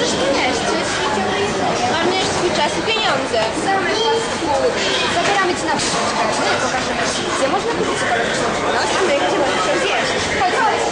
możesz to jest jedzenie. Marnujesz swój czas i pieniądze. Zabieramy cię na wycieczkę. My pokażemy ci, gdzie można kupić ekologiczną żywność, a my gdzie możesz ją zjeść. Chodź.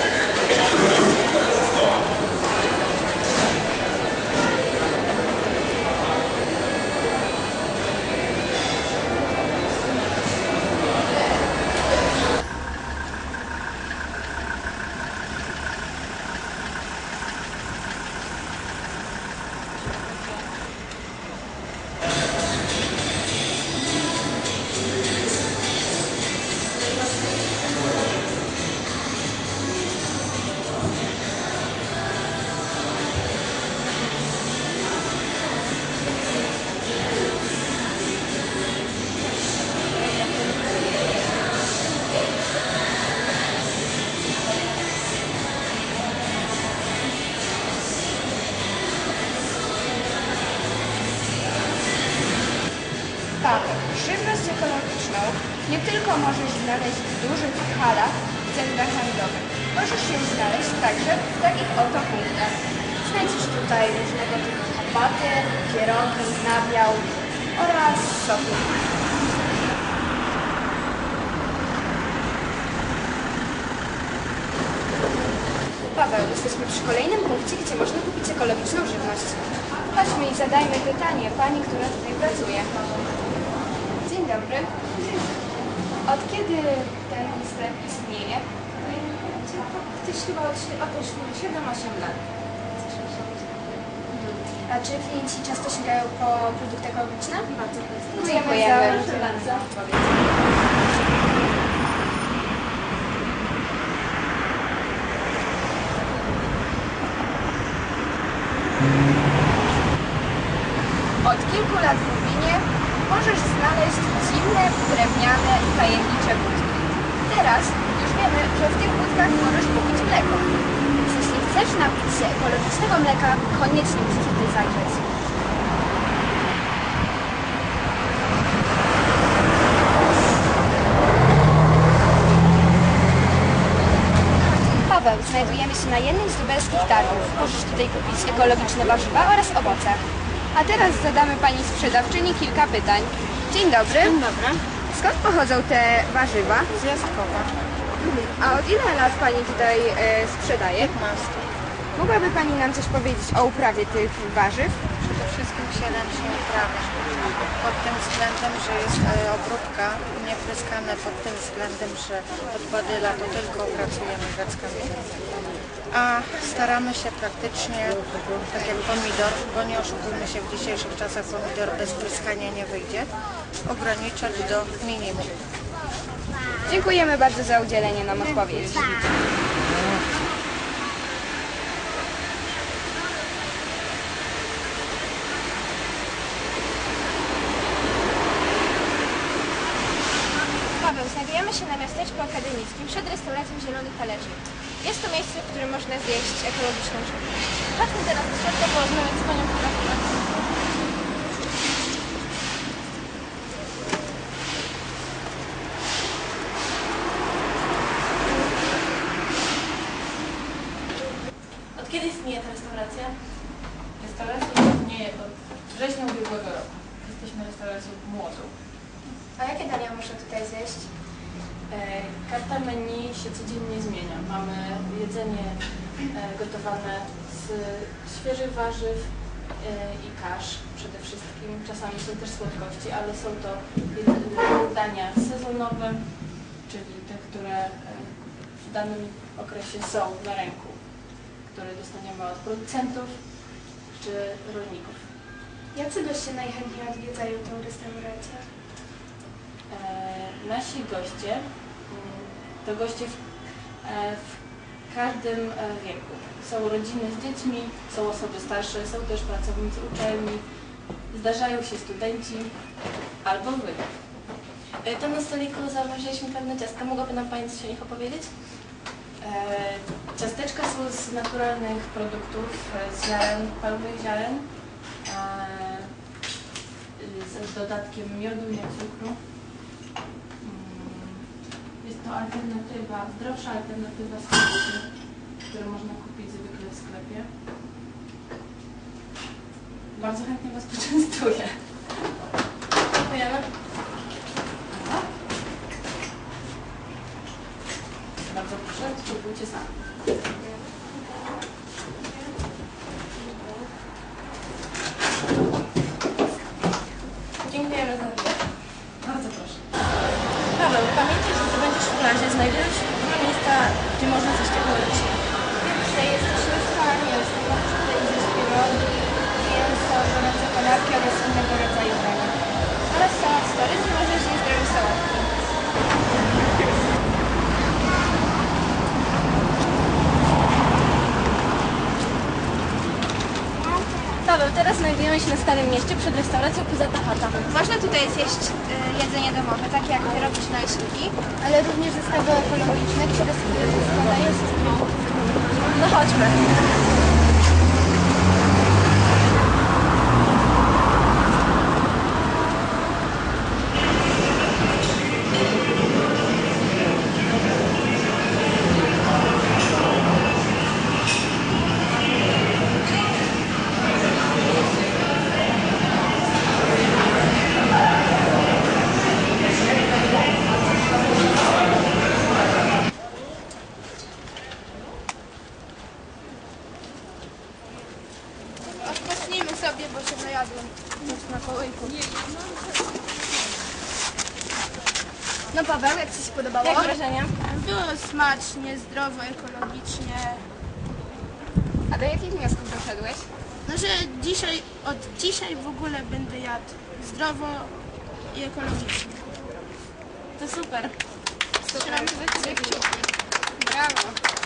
Tylko możesz znaleźć w dużych halach w centrach handlowych. Możesz ją znaleźć także w takich oto punktach. Znajdziesz tutaj różnego typu herbaty, pierogi, nabiał oraz soki. Paweł, jesteśmy przy kolejnym punkcie, gdzie można kupić ekologiczną żywność. Chodźmy i zadajmy pytanie pani, która tutaj pracuje. Dzień dobry. Od kiedy ten sklep istnieje? Gdzieś chyba od, od 7-8 lat. A czy klienci często sięgają po produkty ekologiczne? Bardzo często. Dziękujemy. Proszę bardzo. Od kilku lat w Lubinie możesz znaleźć dziwne, drewniane, tajemnicze budki. Teraz już wiemy, że w tych budkach możesz kupić mleko. Więc jeśli chcesz napić się ekologicznego mleka, koniecznie musisz tutaj zajrzeć. Paweł, znajdujemy się na jednym z lubelskich targów. Możesz tutaj kupić ekologiczne warzywa oraz owoce. A teraz zadamy Pani sprzedawczyni kilka pytań. Dzień dobry. Dzień dobry. Skąd pochodzą te warzywa? Z Jaskowa. A od ile lat Pani tutaj e, sprzedaje? 15. Mogłaby Pani nam coś powiedzieć o uprawie tych warzyw? Przede wszystkim się ręcznie uprawia. Pod tym względem, że jest e, obróbka niepryskane, pod tym względem, że od badyla to tylko opracujemy grackami. A staramy się praktycznie, tak jak pomidor, bo nie oszukujmy się, w dzisiejszych czasach pomidor bez pryskania nie wyjdzie, ograniczać do minimum. Dziękujemy bardzo za udzielenie nam odpowiedzi. Paweł, znajdujemy się na miasteczku akademickim przed restauracją Zielonych Talerzy. Jest to miejsce, w którym można zjeść ekologiczną żywność. Chodźmy teraz do środka porozmawiać z panią, która. Od kiedy istnieje ta restauracja? Restauracja istnieje od września ubiegłego roku. Jesteśmy restauracją młodą. A jakie dania można tutaj zjeść? E, Karta menu się codziennie zmienia. Mamy jedzenie e, gotowane z świeżych warzyw e, i kasz przede wszystkim. Czasami są też słodkości, ale są to dania sezonowe, czyli te, które w danym okresie są na rynku, które dostaniemy od producentów czy rolników. Jacy goście najchętniej odwiedzają tę restaurację? E, nasi goście mm, to goście w, e, w każdym e, wieku. Są rodziny z dziećmi, są osoby starsze, są też pracownicy uczelni, zdarzają się studenci albo wy. Tam na stoliku zauważyliśmy pewne ciastka. Mogłaby nam Pani coś o nich opowiedzieć? E, ciasteczka są z naturalnych produktów, z ziaren, palowych ziaren, e, z dodatkiem miodu i cukru. To alternatywa, zdrowsza alternatywa sklepu, które można kupić zwykle w sklepie. Bardzo chętnie Was poczęstuję. Dziękujemy. Bardzo proszę, spróbujcie sami. Dziękujemy za to. Bardzo proszę. Paweł, że się różne miejsca, gdzie można coś ciekawego robić. Tutaj jesteśmy w farmie, możesz tutaj zjeść pierogi, mięso, gorące kanapki oraz innego rodzaju dania. Oraz i możesz zjeść zdrowe sałatki. Paweł, się na Starym Mieście przed restauracją Puzata Chata. Można tutaj zjeść y, jedzenie domowe, takie jak wyrobić naleśniki, ale również zestawy ekologiczne, które składają z No chodźmy. Bo się najadłem na kołyku. No Paweł, jak Ci się podobało? Jak wrażenia? Było smacznie, zdrowo, ekologicznie. A do jakich wniosków doszedłeś? No, że dzisiaj, od dzisiaj w ogóle będę jadł zdrowo i ekologicznie. To super. Trzymam się za Ciebie kciuki. Brawo.